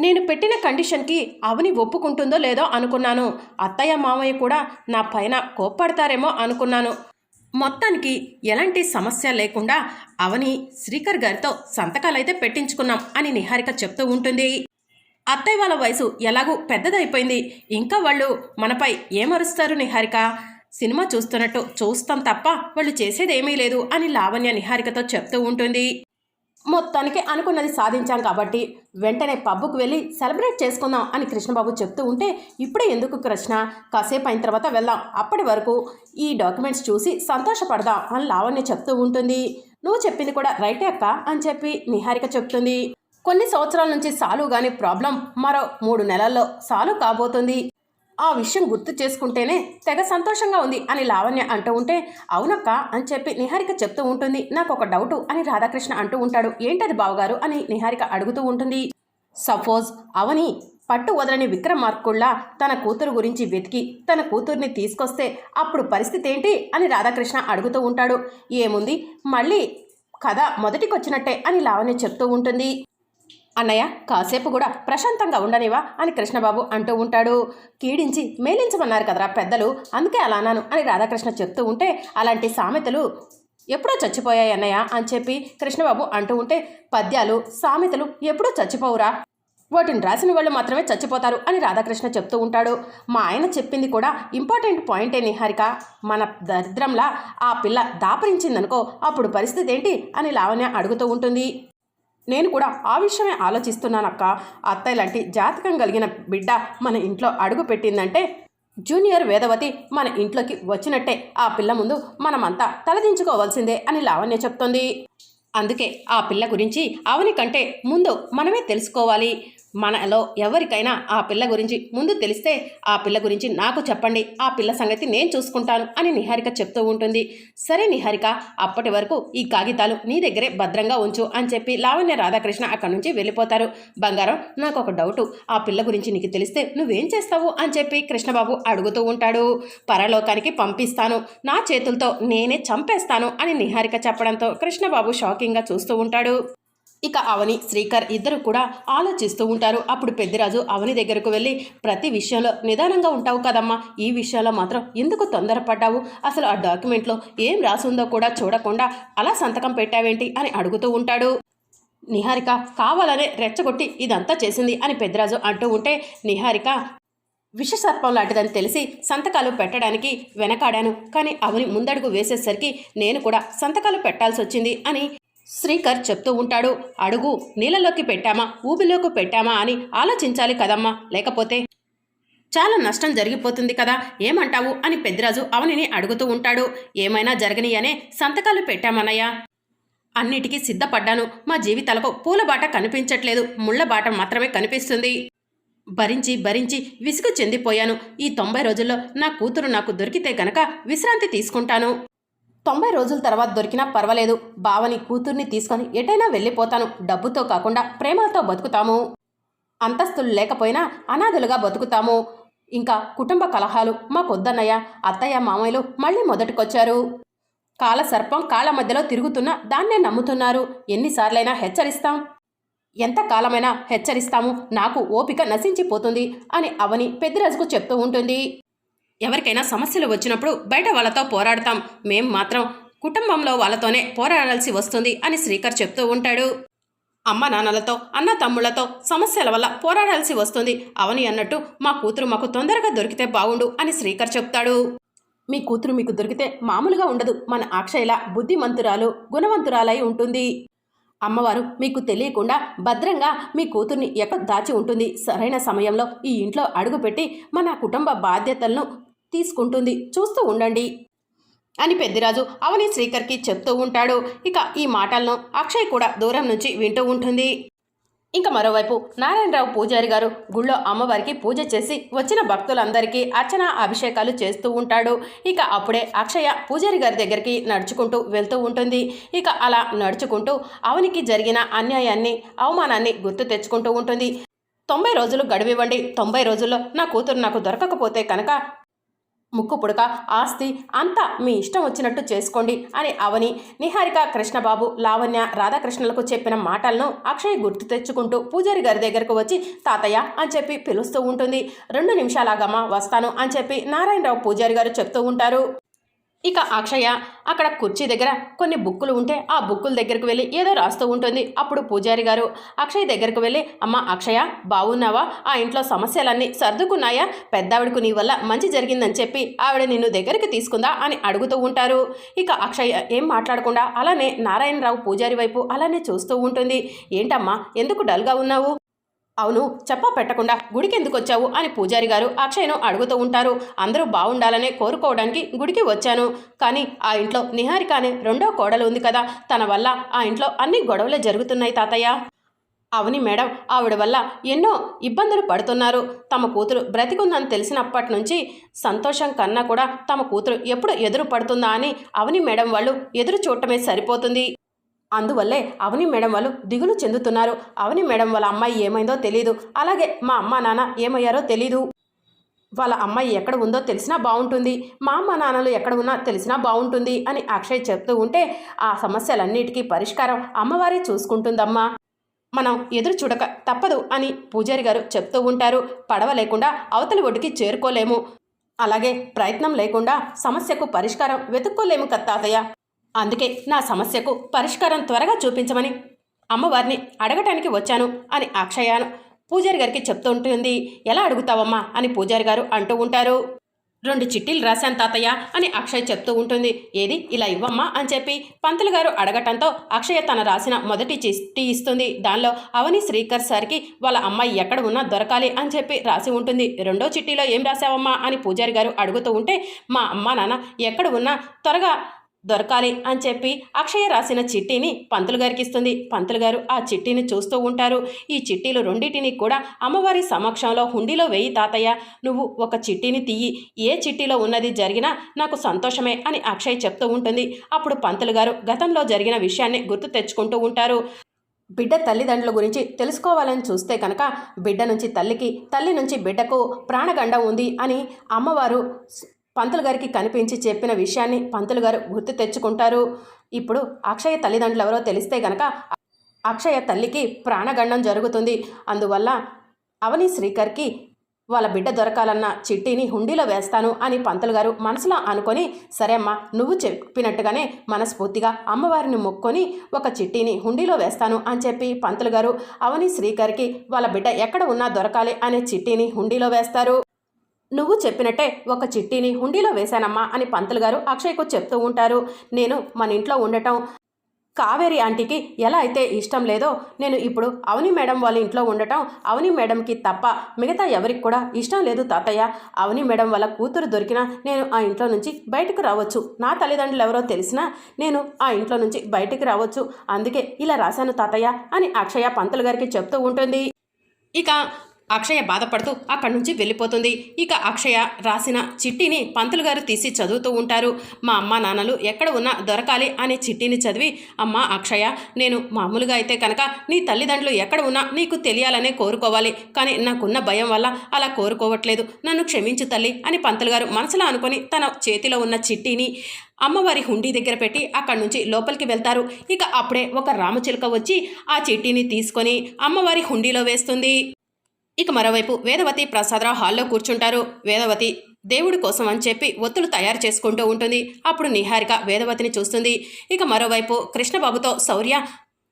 నేను పెట్టిన కండిషన్కి అవని ఒప్పుకుంటుందో లేదో అనుకున్నాను. అత్తయ్య మామయ్య కూడా నా పైన కోప్పడతారేమో అనుకున్నాను. మొత్తానికి ఎలాంటి సమస్య లేకుండా అవని శ్రీకర్ గారితో సంతకాలైతే పెట్టించుకున్నాం అని నిహారిక చెప్తూ ఉంటుంది. అత్తయ్య వాళ్ళ వయసు ఎలాగూ పెద్దదైపోయింది. ఇంకా వాళ్ళు మనపై ఏమరుస్తారు నిహారిక? సినిమా చూస్తున్నట్టు చూస్తాం తప్ప వాళ్ళు చేసేదేమీ లేదు అని లావణ్య నిహారికతో చెప్తూ ఉంటుంది. మొత్తానికి అనుకున్నది సాధించాం కాబట్టి వెంటనే పబ్బుకు వెళ్ళి సెలబ్రేట్ చేసుకుందాం అని కృష్ణబాబు చెప్తూ ఉంటే ఇప్పుడే ఎందుకు కృష్ణ? కాసేపు అయిన తర్వాత వెళ్దాం. అప్పటి వరకు ఈ డాక్యుమెంట్స్ చూసి సంతోషపడదాం అని లావణ్య చెప్తూ ఉంటుంది. నువ్వు చెప్పింది కూడా రైటే అక్క అని చెప్పి నిహారిక చెప్తుంది. కొన్ని సంవత్సరాల నుంచి సాలు గాని ప్రాబ్లం మరో మూడు నెలల్లో సాలు కాబోతుంది. ఆ విషయం గుర్తు చేసుకుంటేనే తెగ సంతోషంగా ఉంది అని లావణ్య అంటూ ఉంటే అవునక్క అని చెప్పి నిహారిక చెప్తూ ఉంటుంది. నాకు ఒక డౌటు అని రాధాకృష్ణ అంటూ ఉంటాడు. ఏంటది బావగారు అని నిహారిక అడుగుతూ ఉంటుంది. సపోజ్ అవని పట్టు వదలని విక్రమార్కుళ్ళ తన కూతురు గురించి వెతికి తన కూతుర్ని తీసుకొస్తే అప్పుడు పరిస్థితి ఏంటి అని రాధాకృష్ణ అడుగుతూ ఉంటాడు. ఏముంది? మళ్ళీ కథ మొదటికొచ్చినట్టే అని లావణ్య చెప్తూ ఉంటుంది. అన్నయ్య కాసేపు కూడా ప్రశాంతంగా ఉండనివా అని కృష్ణబాబు అంటూ ఉంటాడు. కీడించి మేలించమన్నారు కదరా పెద్దలు అందుకే అలా అన్నాను అని రాధాకృష్ణ చెప్తూ ఉంటే అలాంటి సామెతలు ఎప్పుడో చచ్చిపోయాయి అన్నయ్య అని చెప్పి కృష్ణబాబు అంటూ ఉంటే పద్యాలు సామెతలు ఎప్పుడూ చచ్చిపోవురా? వాటిని రాసిన వాళ్ళు మాత్రమే చచ్చిపోతారు అని రాధాకృష్ణ చెప్తూ ఉంటాడు. మా ఆయన చెప్పింది కూడా ఇంపార్టెంట్ పాయింటే నిహారిక. మన దరిద్రంలా ఆ పిల్ల దాపరించిందనుకో అప్పుడు పరిస్థితి ఏంటి అని లావణ్య అడుగుతూ ఉంటుంది. నేను కూడా ఆ విషయమే ఆలోచిస్తున్నానక్క. అత్తయ్య లాంటి జాతకం కలిగిన బిడ్డ మన ఇంట్లో అడుగు పెట్టిందంటే జూనియర్ వేదవతి మన ఇంట్లోకి వచ్చినట్టే ఆ పిల్ల ముందు మనమంతా తలదించుకోవాల్సిందే అని లావణ్య చెప్తోంది. అందుకే ఆ పిల్ల గురించి అవని కంటే ముందు మనమే తెలుసుకోవాలి. మనలో ఎవరికైనా ఆ పిల్ల గురించి ముందు తెలిస్తే ఆ పిల్ల గురించి నాకు చెప్పండి ఆ పిల్ల సంగతి నేను చూసుకుంటాను అని నిహారిక చెప్తూ ఉంటుంది. సరే నిహారిక అప్పటి వరకు ఈ కాగితాలు నీ దగ్గరే భద్రంగా ఉంచు అని చెప్పి లావణ్య రాధాకృష్ణ అక్కడి నుంచి వెళ్ళిపోతారు. బంగారం నాకు ఒక డౌటు ఆ పిల్ల గురించి నీకు తెలిస్తే నువ్వేం చేస్తావు అని చెప్పి కృష్ణబాబు అడుగుతూ ఉంటాడు. పరలోకానికి పంపిస్తాను నా చేతులతో నేనే చంపేస్తాను అని నిహారిక చెప్పడంతో కృష్ణబాబు షాకింగ్గా చూస్తూ ఉంటాడు. ఇక అవని శ్రీకర్ ఇద్దరు కూడా ఆలోచిస్తూ ఉంటారు. అప్పుడు పెద్దిరాజు అవని దగ్గరకు వెళ్ళి ప్రతి విషయంలో నిదానంగా ఉంటావు కదమ్మా. ఈ విషయంలో మాత్రం ఎందుకు తొందరపడ్డావు? అసలు ఆ డాక్యుమెంట్లో ఏం రాసుందో కూడా చూడకుండా అలా సంతకం పెట్టావేంటి? అని అడుగుతూ ఉంటాడు. నిహారిక కావాలనే రెచ్చగొట్టి ఇదంతా చేసింది అని పెద్దిరాజు అంటూ ఉంటే నిహారిక విషసర్పం లాంటిదని తెలిసి సంతకాలు పెట్టడానికి వెనకాడాను. కానీ అవని ముందడుగు వేసేసరికి నేను కూడా సంతకాలు పెట్టాల్సి వచ్చింది అని శ్రీకర్ చెప్తూ ఉంటాడు. అడుగు నీళ్ళలోకి పెట్టామా? ఊబిలోకి పెట్టామా అని ఆలోచించాలి కదమ్మా. లేకపోతే చాలా నష్టం జరిగిపోతుంది కదా ఏమంటావు? అని పెద్దిరాజు అవనిని అడుగుతూ ఉంటాడు. ఏమైనా జరగనియనే సంతకాలు పెట్టామన్నయ్యా. అన్నిటికీ సిద్ధపడ్డాను. మా జీవితాలకు పూలబాట కనిపించట్లేదు. ముళ్ళబాట మాత్రమే కనిపిస్తుంది. భరించి భరించి విసుగు చెందిపోయాను. ఈ తొంభై రోజుల్లో నా కూతురు నాకు దొరికితే గనక విశ్రాంతి తీసుకుంటాను. తొంభై రోజుల తర్వాత దొరికినా పర్వాలేదు. బావని కూతుర్ని తీసుకొని ఎటైనా వెళ్ళిపోతాను. డబ్బుతో కాకుండా ప్రేమలతో బతుకుతాము. అంతస్తులు లేకపోయినా అనాథులుగా బతుకుతాము. ఇంకా కుటుంబ కలహాలు మాకొద్దన్నయ్య అత్తయ్య మామయ్యలు మళ్ళీ మొదటికొచ్చారు. కాల సర్పం కాళ్ళ మధ్యలో తిరుగుతున్నా దాన్నే నమ్ముతున్నారు. ఎన్నిసార్లైనా హెచ్చరిస్తాం. ఎంత కాలమైనా హెచ్చరిస్తాము. నాకు ఓపిక నశించిపోతుంది అని అవని పెద్దిరాజుకు చెప్తూ ఉంటుంది. ఎవరికైనా సమస్యలు వచ్చినప్పుడు బయట వాళ్ళతో పోరాడతాం. మేం మాత్రం కుటుంబంలో వాళ్ళతోనే పోరాడాల్సి వస్తుంది అని శ్రీకర్ చెప్తూ ఉంటాడు. అమ్మ నాన్నలతో అన్న తమ్ముళ్ళతో సమస్యల వల్ల పోరాడాల్సి వస్తుంది. అవని అన్నట్టు మా కూతురు మాకు తొందరగా దొరికితే బాగుండు అని శ్రీకర్ చెప్తాడు. మీ కూతురు మీకు దొరికితే మామూలుగా ఉండదు. మన అక్షయల బుద్ధిమంతురాలు గుణవంతురాలై ఉంటుంది. అమ్మవారు మీకు తెలియకుండా భద్రంగా మీ కూతుర్ని ఎక్కడ దాచి ఉంటుంది. సరైన సమయంలో ఈ ఇంట్లో అడుగుపెట్టి మన కుటుంబ బాధ్యతలను తీసుకుంటుంది. చూస్తూ ఉండండి అని పెద్దిరాజు అవని శ్రీకర్కి చెప్తూ ఉంటాడు. ఇక ఈ మాటలను అక్షయ్ కూడా దూరం నుంచి వింటూ ఉంటుంది. ఇంకా మరోవైపు నారాయణరావు పూజారి గారు గుళ్ళో అమ్మవారికి పూజ చేసి వచ్చిన భక్తులందరికీ అర్చన అభిషేకాలు చేస్తూ ఉంటాడు. ఇక అప్పుడే అక్షయ పూజారి గారి దగ్గరికి నడుచుకుంటూ వెళ్తూ ఉంటుంది. ఇక అలా నడుచుకుంటూ అవనికి జరిగిన అన్యాయాన్ని అవమానాన్ని గుర్తు తెచ్చుకుంటూ ఉంటుంది. తొంభై రోజులు గడువివ్వండి. తొంభై రోజుల్లో నా కూతురు నాకు దొరకకపోతే కనుక ముక్కు పుడక ఆస్తి అంతా మీ ఇష్టం వచ్చినట్టు చేసుకోండి అని అవని నిహారిక కృష్ణబాబు లావణ్య రాధాకృష్ణలకు చెప్పిన మాటలను అక్షయ్ గుర్తు తెచ్చుకుంటూ పూజారి గారి దగ్గరకు వచ్చి తాతయ్య అని చెప్పి పిలుస్తూ ఉంటుంది. రెండు నిమిషాలాగమ్మా వస్తాను అని చెప్పి నారాయణరావు పూజారి గారు చెప్తూ ఉంటారు. ఇక అక్షయ అక్కడ కుర్చీ దగ్గర కొన్ని బుక్కులు ఉంటే ఆ బుక్కుల దగ్గరకు వెళ్ళి ఏదో రాస్తూ ఉంటుంది. అప్పుడు పూజారి గారు అక్షయ్ దగ్గరకు వెళ్ళి అమ్మ అక్షయ బాగున్నావా ఆ ఇంట్లో సమస్యలన్నీ సర్దుకున్నాయా? పెద్దావిడకు నీ వల్ల మంచి జరిగిందని చెప్పి ఆవిడ నిన్ను దగ్గరికి తీసుకుందా? అని అడుగుతూ ఉంటారు. ఇక అక్షయ ఏం మాట్లాడకుండా అలానే నారాయణరావు పూజారి వైపు అలానే చూస్తూ ఉంటుంది. ఏంటమ్మా ఎందుకు డల్గా ఉన్నావు? అవును చెప్పా పెట్టకుండా గుడికి ఎందుకు వచ్చావు అని పూజారి గారు అక్షయ్ను అడుగుతూ ఉంటారు. అందరూ బాగుండాలనే కోరుకోవడానికి గుడికి వచ్చాను. కానీ ఆ ఇంట్లో నిహారిక అనే రెండో కోడలు ఉంది కదా తన వల్ల ఆ ఇంట్లో అన్ని గొడవలు జరుగుతున్నాయి తాతయ్య. అవుని మేడం ఆవిడ వల్ల ఎన్నో ఇబ్బందులు పడుతున్నారు. తమ కూతురు బ్రతికుందని తెలిసినప్పటి నుంచి సంతోషం కన్నా కూడా తమ కూతురు ఎప్పుడు ఎదురు పడుతుందా అని అవని మేడం వాళ్ళు ఎదురు చూడటమే సరిపోతుంది. అందువల్లే అవని మేడం వాళ్ళు దిగులు చెందుతున్నారు. అవని మేడం వాళ్ళ అమ్మాయి ఏమైందో తెలీదు. అలాగే మా అమ్మ నాన్న ఏమయ్యారో తెలీదు. వాళ్ళ అమ్మాయి ఎక్కడ ఉందో తెలిసినా బాగుంటుంది. మా అమ్మ నాన్నలు ఎక్కడ ఉన్నా తెలిసినా బాగుంటుంది అని అక్షయ్ చెప్తూ ఉంటే ఆ సమస్యలన్నిటికీ పరిష్కారం అమ్మవారే చూసుకుంటుందమ్మా. మనం ఎదురు చూడక తప్పదు అని పూజారి గారు చెప్తూ ఉంటారు. పడవ లేకుండా అవతలి ఒడ్డుకి చేరుకోలేము. అలాగే ప్రయత్నం లేకుండా సమస్యకు పరిష్కారం వెతుక్కోలేము కత్తాతయ్య అందుకే నా సమస్యకు పరిష్కారం త్వరగా చూపించమని. అమ్మవారిని అడగటానికి వచ్చాను అని అక్షయాను పూజారి గారికి చెప్తూ ఉంటుంది ఎలా అడుగుతావమ్మా? అని పూజారి గారు అంటూ ఉంటారు. రెండు చిట్టీలు రాశాను తాతయ్య అని అక్షయ్ చెప్తూ ఉంటుంది. ఏది? ఇలా ఇవ్వమ్మా అని చెప్పి పంతులు గారు అడగటంతో అక్షయ తన రాసిన మొదటి చిట్టి ఇస్తుంది. దానిలో అవని శ్రీకర్ సార్కి వాళ్ళ అమ్మాయి ఎక్కడ ఉన్నా దొరకాలి అని చెప్పి రాసి ఉంటుంది. రెండో చిట్టీలో ఏం రాసావమ్మా అని పూజారి గారు అడుగుతూ ఉంటే మా అమ్మా నాన్న ఎక్కడ ఉన్నా త్వరగా దొరకాలి అని చెప్పి అక్షయ రాసిన చిట్టీని పంతులు గారికి ఇస్తుంది పంతులు గారు ఆ చిట్టీని చూస్తూ ఉంటారు. ఈ చిట్టీలు రెండింటిని కూడా అమ్మవారి సమక్షంలో హుండీలో వేయి తాతయ్య. నువ్వు ఒక చిట్టీని తీయి. ఏ చిట్టీలో ఉన్నది జరిగినా నాకు సంతోషమే అని అక్షయ్ చెప్తూ ఉంటుంది. అప్పుడు పంతులు గారు గతంలో జరిగిన విషయాన్ని గుర్తు తెచ్చుకుంటూ ఉంటారు. బిడ్డ తల్లిదండ్రుల గురించి తెలుసుకోవాలని చూస్తే కనుక బిడ్డ నుంచి తల్లికి తల్లి నుంచి బిడ్డకు ప్రాణగండం ఉంది అని అమ్మవారు పంతులు గారికి కనిపించి చెప్పిన విషయాన్ని పంతులు గారు గుర్తు తెచ్చుకుంటారు. ఇప్పుడు అక్షయ తల్లిదండ్రులు ఎవరో తెలిస్తే గనక అక్షయ తల్లికి ప్రాణగండం జరుగుతుంది. అందువల్ల అవని శ్రీకర్కి వాళ్ళ బిడ్డ దొరకాలన్న చిట్టీని హుండీలో వేస్తాను అని పంతులు గారు మనసులో అనుకొని సరే అమ్మా నువ్వు చెప్పినట్టుగానే మనస్ఫూర్తిగా అమ్మవారిని మొక్కొని ఒక చిట్టీని హుండీలో వేస్తాను అని చెప్పి పంతులు గారు అవని శ్రీకర్కి వాళ్ళ బిడ్డ ఎక్కడ ఉన్నా దొరకాలి అనే చిట్టీని హుండీలో వేస్తారు. నువ్వు చెప్పినట్టే ఒక చిట్టీని హుండీలో వేశానమ్మా అని పంతులు గారు అక్షయ్కు చెప్తూ ఉంటారు. నేను మన ఇంట్లో ఉండటం కావేరి ఆంటీకి ఎలా అయితే ఇష్టం లేదో నేను ఇప్పుడు అవని మేడం వాళ్ళ ఇంట్లో ఉండటం అవని మేడంకి తప్ప మిగతా ఎవరికి కూడా ఇష్టం లేదు తాతయ్య. అవని మేడం వాళ్ళ కూతురు దొరికినా నేను ఆ ఇంట్లో నుంచి బయటకు రావచ్చు. నా తల్లిదండ్రులు ఎవరో తెలిసినా నేను ఆ ఇంట్లో నుంచి బయటకు రావచ్చు. అందుకే ఇలా రాశాను తాతయ్య అని అక్షయ పంతులు గారికి చెప్తూ ఉంటుంది. ఇక అక్షయ బాధపడుతూ అక్కడి నుంచి వెళ్ళిపోతుంది. ఇక అక్షయ రాసిన చిట్టిని పంతులు గారు తీసి చదువుతూ ఉంటారు. మా అమ్మ నాన్నలు ఎక్కడ ఉన్నా దొరకాలి అనే చిట్టిని చదివి అమ్మ అక్షయ నేను మామూలుగా అయితే కనుక నీ తల్లిదండ్రులు ఎక్కడ ఉన్నా నీకు తెలియాలనే కోరుకోవాలి. కానీ నాకున్న భయం వల్ల అలా కోరుకోవట్లేదు. నన్ను క్షమించు తల్లి అని పంతులు గారు మనసులో అనుకొని తన చేతిలో ఉన్న చిట్టిని అమ్మవారి హుండీ దగ్గర పెట్టి అక్కడి నుంచి లోపలికి వెళ్తారు. ఇక అప్పుడే ఒక రామచిలుక వచ్చి ఆ చిట్టిని తీసుకొని అమ్మవారి హుండీలో వేస్తుంది. ఇక మరోవైపు వేదవతి ప్రసాదరావు హాల్లో కూర్చుంటారు. వేదవతి దేవుడి కోసం అని చెప్పి ఒత్తులు తయారు చేసుకుంటూ ఉంటుంది. అప్పుడు నిహారిక వేదవతిని చూస్తుంది. ఇక మరోవైపు కృష్ణబాబుతో శౌర్య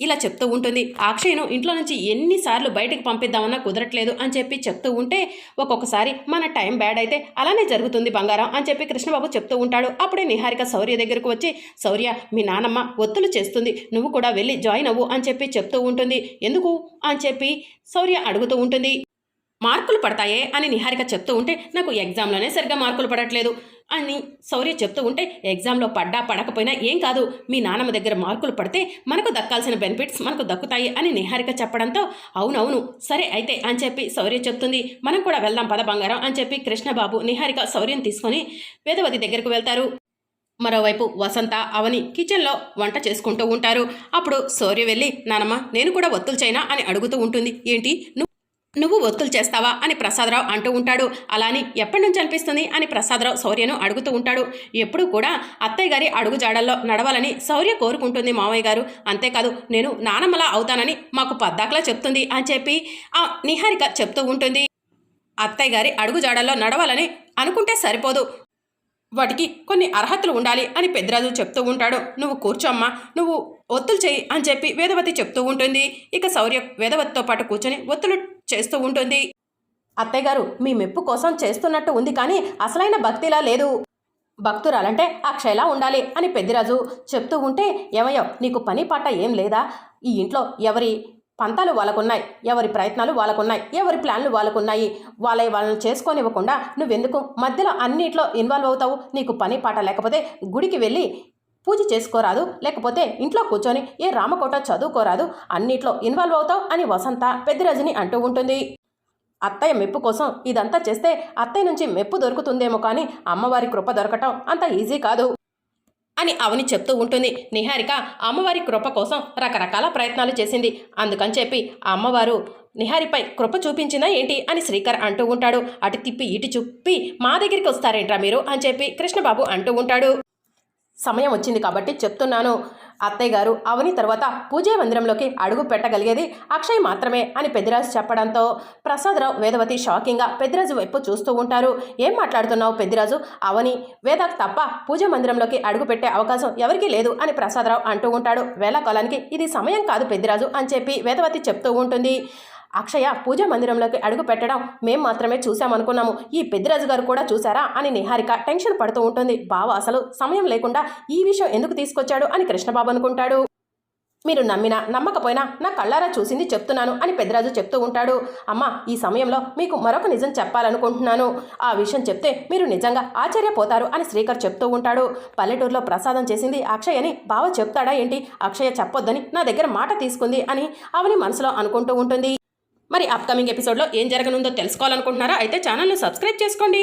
ఇలా చెప్తూ ఉంటుంది. అక్షయ్ను ఇంట్లో నుంచి ఎన్నిసార్లు బయటకు పంపిద్దామన్నా కుదరట్లేదు అని చెప్పి చెప్తూ ఉంటే ఒక్కొక్కసారి మన టైం బ్యాడ్ అయితే అలానే జరుగుతుంది బంగారం అని చెప్పి కృష్ణబాబు చెప్తూ ఉంటాడు. అప్పుడే నిహారిక శౌర్య దగ్గరకు వచ్చి శౌర్య మీ నానమ్మ ఒత్తులు చేస్తుంది. నువ్వు కూడా వెళ్ళి జాయిన్ అవ్వు అని చెప్పి చెప్తూ ఉంటుంది. ఎందుకు? అని చెప్పి శౌర్య అడుగుతూ ఉంటుంది. మార్కులు పడతాయే అని నిహారిక చెప్తూ ఉంటే నాకు ఎగ్జామ్లోనే సరిగ్గా మార్కులు పడట్లేదు అని శౌర్య చెప్తూ ఉంటే ఎగ్జామ్లో పడ్డా పడకపోయినా ఏం కాదు మీ నాన్నమ్మ దగ్గర మార్కులు పడితే మనకు దక్కాల్సిన బెనిఫిట్స్ మనకు దక్కుతాయి అని నిహారిక చెప్పడంతో అవునవును సరే అయితే అని చెప్పి శౌర్య చెప్తుంది. మనం కూడా వెళ్దాం పద బంగారం అని చెప్పి కృష్ణబాబు నిహారిక శౌర్యం తీసుకొని వేదవతి దగ్గరకు వెళ్తారు. మరోవైపు వసంత అవని కిచెన్లో వంట చేసుకుంటూ ఉంటారు. అప్పుడు శౌర్య వెళ్ళి నానమ్మ నేను కూడా ఒత్తులు చైనా అని అడుగుతూ ఉంటుంది. ఏంటి? నువ్వు నువ్వు ఒత్తులు చేస్తావా అని ప్రసాదరావు అంటూ ఉంటాడు. అలా అని ఎప్పటి నుంచి అనిపిస్తుంది అని ప్రసాదరావు శౌర్యను అడుగుతూ ఉంటాడు. ఎప్పుడూ కూడా అత్తయ్య గారి అడుగు జాడల్లో నడవాలని శౌర్య కోరుకుంటుంది మావయ్య గారు. అంతేకాదు నేను నానమ్మలా అవుతానని మాకు పద్దాకలా చెప్తుంది అని చెప్పి ఆ నిహారిక చెప్తూ ఉంటుంది. అత్తయ్య గారి అడుగు జాడల్లో నడవాలని అనుకుంటే సరిపోదు. వాటికి కొన్ని అర్హతలు ఉండాలి అని పెద్దరాజు చెప్తూ ఉంటాడు. నువ్వు కూర్చోమ్మా నువ్వు ఒత్తులు చేయి అని చెప్పి వేదవతి చెప్తూ ఉంటుంది. ఇక శౌర్య వేదవతితో పాటు కూర్చొని ఒత్తులు చేస్తూ ఉంటుంది. అత్తయ్యగారు మీ మెప్పు కోసం చేస్తున్నట్టు ఉంది కానీ అసలైన భక్తిలా లేదు. భక్తురాలంటే అక్షయలా ఉండాలి అని పెద్దిరాజు చెప్తూ ఉంటే ఏమయ్యో నీకు పని పాట ఏం లేదా? ఈ ఇంట్లో ఎవరి పంతాలు వాళ్ళకున్నాయి ఎవరి ప్రయత్నాలు వాళ్ళకున్నాయి ఎవరి ప్లాన్లు వాళ్ళకున్నాయి. వాళ్ళ వాళ్ళని చేసుకోనివ్వకుండా నువ్వెందుకు మధ్యలో అన్నిట్లో ఇన్వాల్వ్ అవుతావు? నీకు పని పాట లేకపోతే గుడికి వెళ్ళి పూజ చేసుకోరాదు లేకపోతే ఇంట్లో కూర్చొని ఏ రామకోట చదువుకోరాదు అన్నిట్లో ఇన్వాల్వ్ అవుతావు అని వసంత పెద్దిరాజుని అంటూ ఉంటుంది. అత్తయ్య మెప్పు కోసం ఇదంతా చేస్తే అత్తయ్య నుంచి మెప్పు దొరుకుతుందేమో కానీ అమ్మవారి కృప దొరకటం అంత ఈజీ కాదు అని అవని చెప్తూ ఉంటుంది. నిహారిక అమ్మవారి కృప కోసం రకరకాల ప్రయత్నాలు చేసింది. అందుకని చెప్పి ఆ అమ్మవారు నిహారిపై కృప చూపించిందా ఏంటి అని శ్రీకర్ అంటూ ఉంటాడు. అటు తిప్పి ఇటు చూపి మా దగ్గరికి వస్తారేంట్రా మీరు? అని చెప్పి కృష్ణబాబు అంటూ ఉంటాడు. సమయం వచ్చింది కాబట్టి చెప్తున్నాను. అత్తయ్య గారు అవని తర్వాత పూజా మందిరంలోకి అడుగు పెట్టగలిగేది అక్షయ్ మాత్రమే అని పెద్దిరాజు చెప్పడంతో ప్రసాదరావు వేదవతి షాకింగ్గా పెద్దిరాజు వైపు చూస్తూ ఉంటారు. ఏం మాట్లాడుతున్నావు పెద్దిరాజు? అవని వేదకు తప్ప పూజా మందిరంలోకి అడుగు పెట్టే అవకాశం ఎవరికీ లేదు అని ప్రసాదరావు అంటూ ఉంటాడు. వేళాకాలానికి ఇది సమయం కాదు పెద్దిరాజు అని చెప్పి వేదవతి చెప్తూ ఉంటుంది. అక్షయ పూజ మందిరంలోకి అడుగు పెట్టడం మేం మాత్రమే చూసామనుకున్నాము ఈ పెద్దిరాజు గారు కూడా చూసారా అని నిహారిక టెన్షన్ పడుతూ ఉంటుంది. బావ అసలు సమయం లేకుండా ఈ విషయం ఎందుకు తీసుకొచ్చాడు అని కృష్ణబాబు అనుకుంటాడు. మీరు నమ్మినా నమ్మకపోయినా నా కళ్ళారా చూసింది చెప్తున్నాను అని పెద్దరాజు చెప్తూ ఉంటాడు. అమ్మ ఈ సమయంలో మీకు మరొక నిజం చెప్పాలనుకుంటున్నాను. ఆ విషయం చెప్తే మీరు నిజంగా ఆశ్చర్యపోతారు అని శ్రీకర్ చెప్తూ ఉంటాడు. పల్లెటూరులో ప్రసాదం చేసింది అక్షయ్ అని బావ చెప్తాడా ఏంటి? అక్షయ చెప్పొద్దని నా దగ్గర మాట తీసుకుంది అని అవని మనసులో అనుకుంటూ ఉంటుంది. మరి అప్కమింగ్ ఎపిసోడ్లో ఏం జరగనుందో తెలుసుకోవాలనుకుంటున్నారా? అయితే ఛానల్ను సబ్స్క్రైబ్ చేసుకోండి.